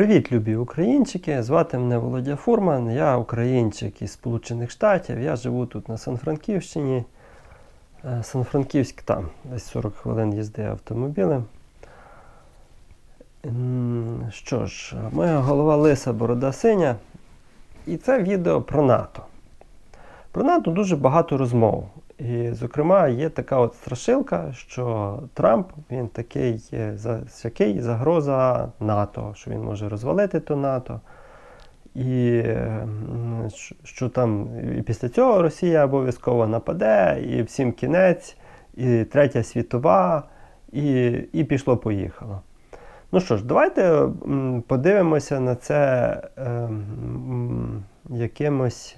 Привіт, любі українчики! Звати мене Володя Фурман, я українчик із Сполучених Штатів. Я живу тут на Сан-Франківщині. Е, Сан-Франківськ там, десь 40 хвилин їзди автомобілем. Що ж, моя голова лиса, борода синя. І це відео про НАТО. Про НАТО дуже багато розмов. І, зокрема, є така от страшилка, що Трамп він такий, е, за- який загроза НАТО, що він може розвалити то НАТО. І що там і після цього Росія обов'язково нападе, і всім кінець, і Третя світова, і, і пішло-поїхало. Ну що ж, давайте подивимося на це е, якимось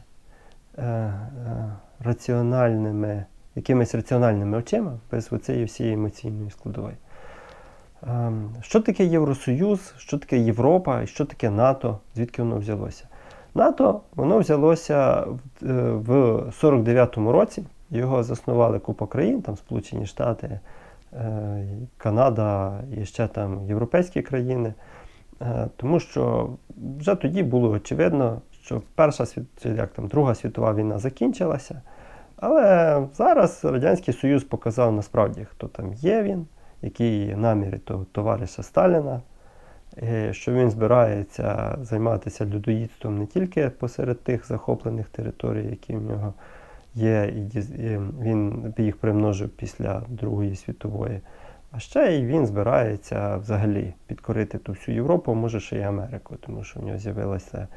е, е, раціональними, якимись раціональними очима, без оцієї всієї емоційної складової. Ем, Що таке Євросоюз, що таке Європа і що таке НАТО, звідки воно взялося? НАТО воно взялося в- е, 49-му році. Його заснували купа країн, там Сполучені Штати, е, Канада і ще там європейські країни. Е, Тому що вже тоді було очевидно, що Перша як там, Друга світова війна закінчилася. Але зараз Радянський Союз показав насправді, хто там є він, які наміри того товариша Сталіна, е, що він збирається займатися людоїдством не тільки посеред тих захоплених територій, які в нього є, і він їх примножив після Другої світової. А ще й він збирається взагалі підкорити ту всю Європу, може ще й Америку, тому що в нього з'явилася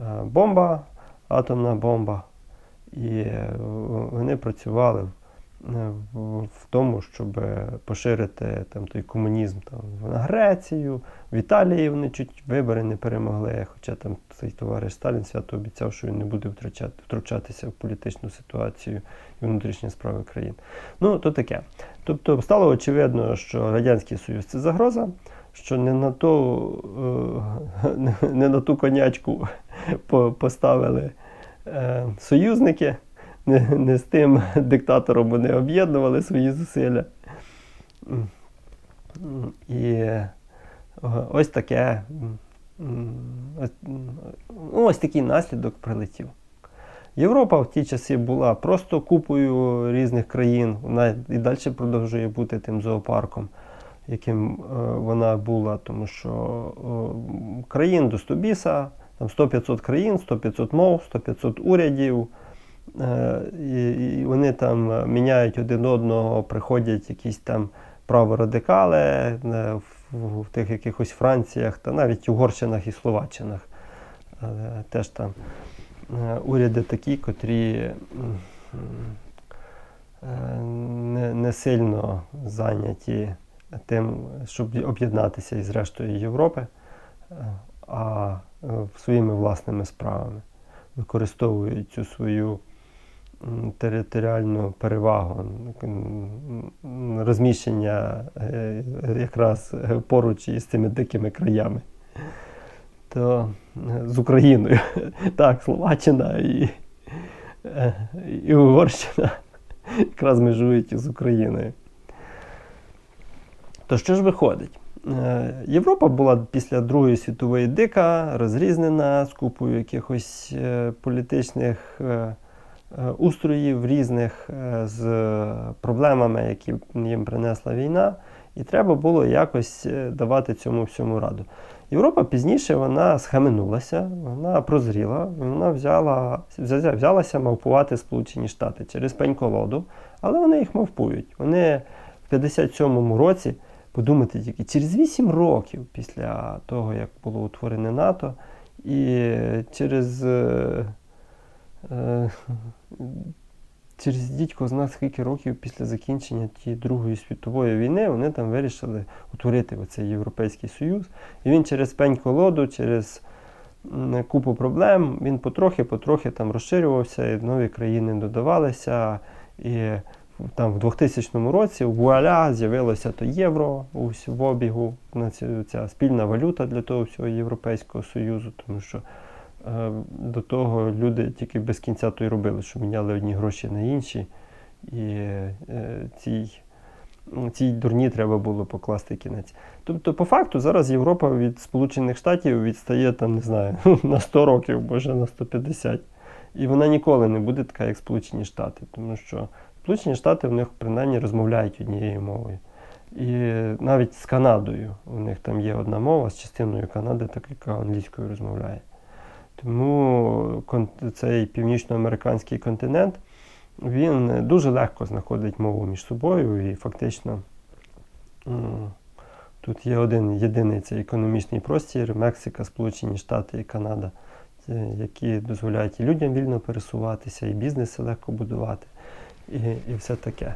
е, бомба, атомна бомба, і е, вони працювали е, в, в тому, щоб поширити там, той комунізм там, на Грецію, в Італії вони чуть вибори не перемогли, хоча там цей товариш Сталін свято обіцяв, що він не буде втрачати, втручатися в політичну ситуацію і внутрішні справи країн. Ну, то таке. Тобто стало очевидно, що Радянський Союз це загроза, що не на ту, е, не на ту конячку поставили союзники, не, не з тим диктатором вони об'єднували свої зусилля. І е, ось таке. м, м, ось, Ось такий наслідок прилетів. Європа в ті часи була просто купою різних країн. Вона і далі продовжує бути тим зоопарком, яким е, вона була, тому що е, країн до 100 біса, там 100-500 країн, 100-500 мов, 100-500 урядів. Е, і, вони там е, міняють один одного, приходять якісь там праворадикали е, в, тих якихось Франціях та навіть Угорщинах і Словаччинах. Теж там уряди такі, котрі не, не сильно зайняті тим, щоб об'єднатися із рештою Європи, а своїми власними справами використовують цю свою територіальну перевагу, розміщення е, якраз е, поруч із цими дикими краями. То е, з Україною. Так, Словаччина і, е, і Угорщина якраз межують із Україною. То що ж виходить? Е, Європа була після Другої світової дика, розрізнена з купою якихось е, політичних е, устроїв різних з проблемами, які їм принесла війна, і треба було якось давати цьому всьому раду. Європа пізніше вона схаменулася, вона прозріла, вона взяла, взялася мавпувати Сполучені Штати через пень-колоду, але вони їх мавпують. Вони в 57-му році подумати тільки через 8 років після того, як було утворене НАТО, і через, е, е, через дідько зна скільки років після закінчення тієї Другої світової війни вони там вирішили утворити оцей Європейський Союз. І він через пень-колоду, через купу проблем, він потрохи-потрохи там розширювався, і нові країни додавалися. І там в 2000 році вуаля з'явилося то євро ось в обігу, ця спільна валюта для того всього Європейського Союзу, тому що е, до того люди тільки без кінця то й робили, що міняли одні гроші на інші. І е, цій цій дурні треба було покласти кінець. Тобто, по факту, зараз Європа від Сполучених Штатів відстає там, не знаю, на 100 років, може на 150. І вона ніколи не буде така, як Сполучені Штати, тому що Сполучені Штати в них принаймні розмовляють однією мовою. І навіть з Канадою у них там є одна мова з частиною Канади, так яка англійською розмовляє. Тому цей північноамериканський континент він дуже легко знаходить мову між собою і фактично тут є один єдиний цей економічний простір Мексика, Сполучені Штати і Канада, які дозволяють і людям вільно пересуватися, і бізнеси легко будувати, і, і все таке.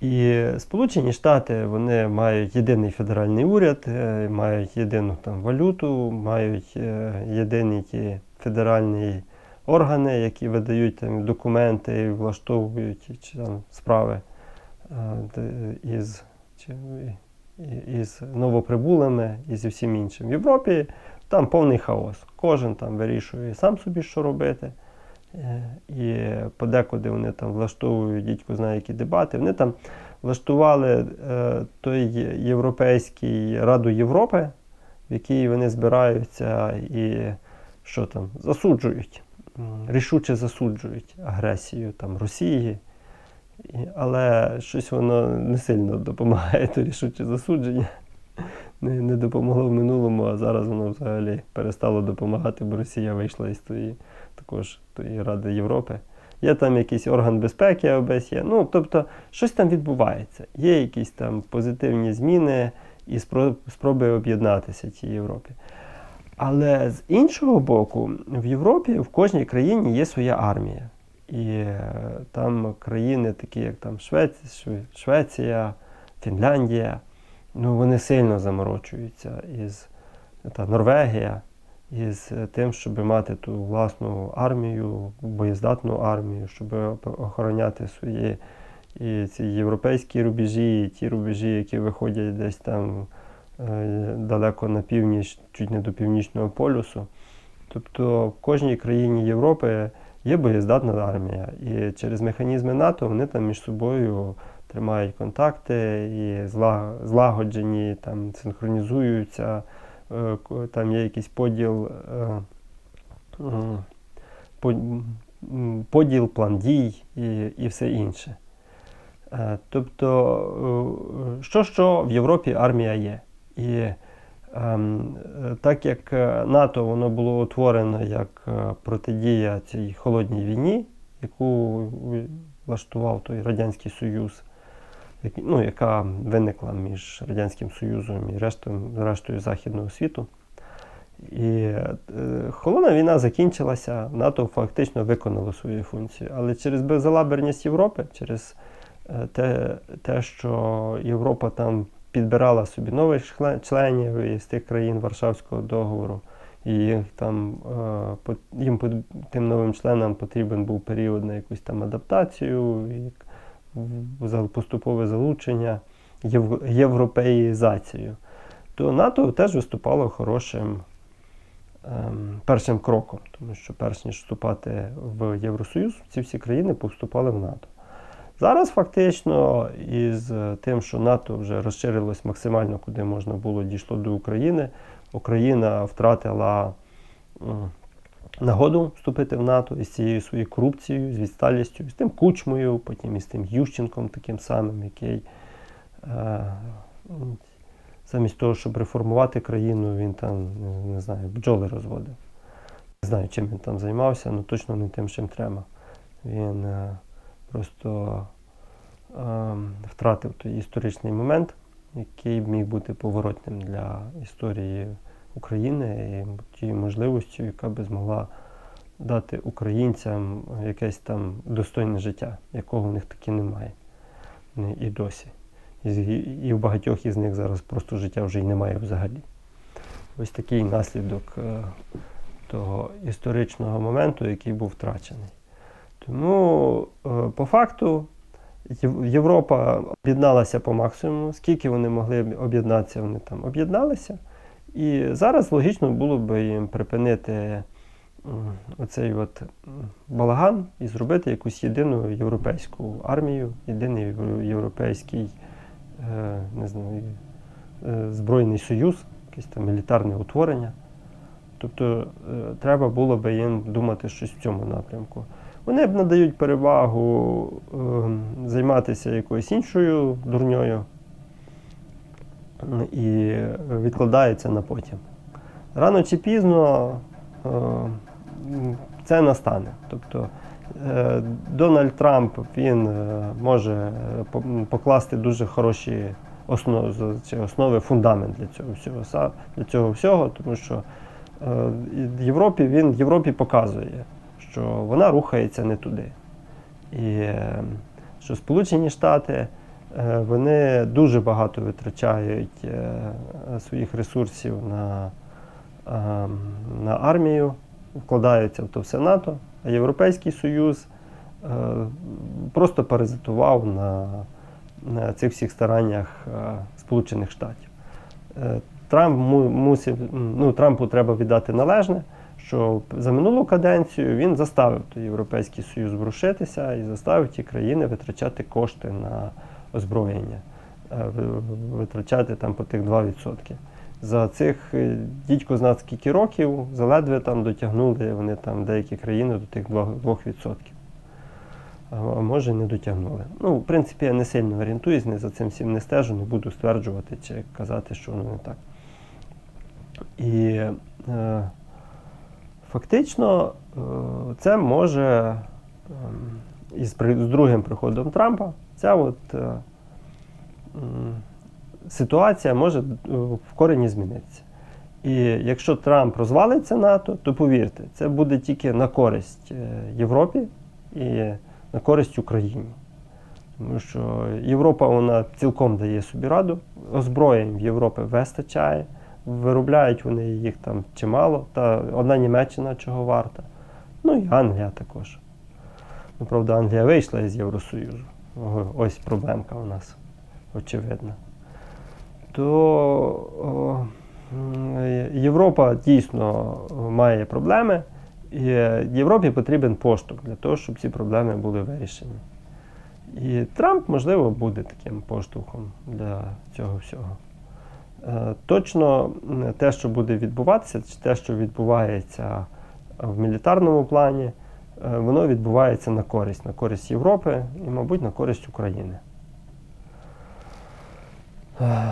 І Сполучені Штати вони мають єдиний федеральний уряд, е, мають єдину там валюту, мають е, єдині ті федеральні органи, які видають там документи і влаштовують чи, там, справи е, із, чи, із новоприбулими і зі всім іншим. В Європі там повний хаос. Кожен там вирішує сам собі, що робити. І подекуди вони там влаштовують дідько знає які дебати. Вони там влаштували е, той Європейський Раду Європи, в якій вони збираються і що там, засуджують, рішуче засуджують агресію там, Росії. Але щось воно не сильно допомагає, то рішуче засудження. Не, не допомогло в минулому, а зараз воно взагалі перестало допомагати, бо Росія вийшла із тої також тої Ради Європи. Є там якийсь орган безпеки ОБСЄ. Ну, тобто, щось там відбувається. Є якісь там позитивні зміни і спроби об'єднатися цій Європі. Але з іншого боку, в Європі в кожній країні є своя армія. І е, там країни, такі як там Швеція, Швеція, Фінляндія, ну вони сильно заморочуються із та Норвегія із е, тим, щоб мати ту власну армію, боєздатну армію, щоб охороняти свої і ці європейські рубежі, і ті рубежі, які виходять десь там е, далеко на північ, чуть не до північного полюсу. Тобто в кожній країні Європи є боєздатна армія. І через механізми НАТО вони там між собою тримають контакти і злагоджені, там синхронізуються там є якийсь поділ, е, м, поділ, план дій і, і все інше. Е, Тобто, е, що що в Європі армія є. І ем, е, так як е, НАТО воно було утворено як е, протидія цій холодній війні, яку влаштував той Радянський Союз, ну, яка виникла між Радянським Союзом і рештою, рештою Західного світу. І е, холодна війна закінчилася, НАТО фактично виконало свою функцію. Але через безалаберність Європи, через е, те, те, що Європа там підбирала собі нових членів із тих країн Варшавського договору, і їх там, е, їм тим новим членам потрібен був період на якусь там адаптацію, за- поступове залучення, єв- європеїзацію, то НАТО теж виступало хорошим ем, першим кроком, тому що перш ніж вступати в Євросоюз, ці всі країни повступали в НАТО. Зараз фактично із тим, що НАТО вже розширилось максимально, куди можна було, дійшло до України, Україна втратила нагоду вступити в НАТО із цією своєю корупцією, з відсталістю, з тим Кучмою, потім із тим Ющенком таким самим, який е, замість того, щоб реформувати країну, він там, не, не знаю, бджоли розводив. Не знаю, чим він там займався, але точно не тим, чим треба. Він е, просто е, втратив той історичний момент, який міг бути поворотним для історії України і тією можливістю, яка би змогла дати українцям якесь там достойне життя, якого в них таки немає. І досі. І, в багатьох із них зараз просто життя вже й немає взагалі. Ось такий наслідок е, того історичного моменту, який був втрачений. Тому, е, по факту, Європа об'єдналася по максимуму. Скільки вони могли об'єднатися, вони там об'єдналися. І зараз логічно було б їм припинити оцей от балаган і зробити якусь єдину європейську армію, єдиний європейський е, не знаю, е, Збройний Союз, якесь там мілітарне утворення. Тобто е, треба було би їм думати щось в цьому напрямку. Вони б надають перевагу е, займатися якоюсь іншою дурньою і відкладаються на потім. Рано чи пізно е, це настане. Тобто е, Дональд Трамп він е, може покласти дуже хороші основи, основи, фундамент для цього всього, для цього всього, тому що Європі він Європі показує, що вона рухається не туди. І що Сполучені Штати вони дуже багато витрачають е, своїх ресурсів на, е, на армію, вкладаються в то все НАТО, а Європейський Союз е, просто паразитував на, на цих всіх стараннях е, Сполучених Штатів. Е, Трамп мусив, ну, Трампу треба віддати належне, що за минулу каденцію він заставив Європейський Союз ворушитися і заставив ті країни витрачати кошти на озброєння, е, витрачати там по тих 2%. За цих е, дідько зна скільки років заледве там дотягнули вони там деякі країни до тих 2%. 2%. А може не дотягнули. Ну, в принципі, я не сильно орієнтуюсь, не за цим всім не стежу, не буду стверджувати чи казати, що воно не так. І е, фактично е, це може ем, із з другим приходом Трампа ця от, е, ситуація може е, в корені змінитися. І якщо Трамп розвалиться НАТО, то повірте, це буде тільки на користь е, Європі і на користь Україні. Тому що Європа вона цілком дає собі раду, озброєнь в Європі вистачає, виробляють вони їх там чимало, та одна Німеччина чого варта. Ну і Англія також. Ну, правда, Англія вийшла із Євросоюзу. Ось проблемка у нас, очевидна. То о, Європа дійсно має проблеми, і Європі потрібен поштовх для того, щоб ці проблеми були вирішені. І Трамп, можливо, буде таким поштовхом для цього всього. Е, Точно те, що буде відбуватися, чи те, що відбувається в мілітарному плані, воно відбувається на користь, на користь Європи і, мабуть, на користь України. Е,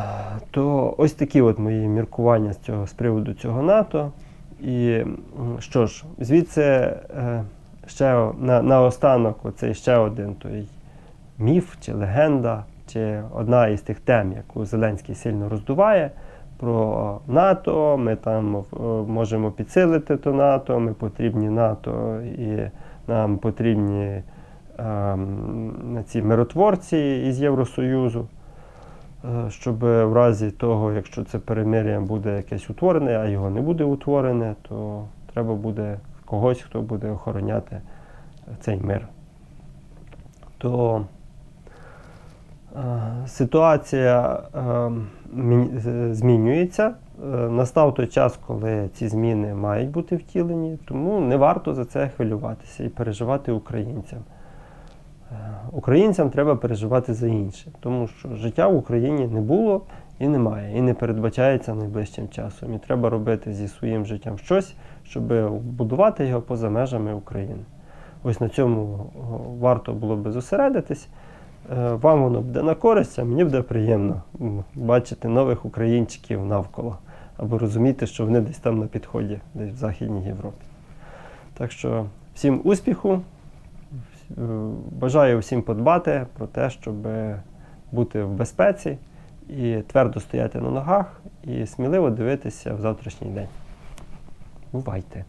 То ось такі от мої міркування з, цього, з приводу цього НАТО. І що ж, звідси е, ще о- на, наостанок оцей ще один той міф чи легенда, чи одна із тих тем, яку Зеленський сильно роздуває. Про НАТО, ми там е, можемо підсилити то НАТО, ми потрібні НАТО і нам потрібні ем, ці миротворці із Євросоюзу, е, щоб в разі того, якщо це перемир'я буде якесь утворене, а його не буде утворене, то треба буде когось, хто буде охороняти цей мир. То ситуація е, мі- з- змінюється. Е, Настав той час, коли ці зміни мають бути втілені, тому не варто за це хвилюватися і переживати українцям. Е, Українцям треба переживати за інше, тому що життя в Україні не було і немає, і не передбачається найближчим часом. І треба робити зі своїм життям щось, щоб будувати його поза межами України. Ось на цьому варто було би зосередитись. Е, Вам воно буде на користь, а мені буде приємно бачити нових українчиків навколо, або розуміти, що вони десь там на підході, десь в Західній Європі. Так що всім успіху, Е, бажаю всім подбати про те, щоб бути в безпеці і твердо стояти на ногах, і сміливо дивитися в завтрашній день. Бувайте!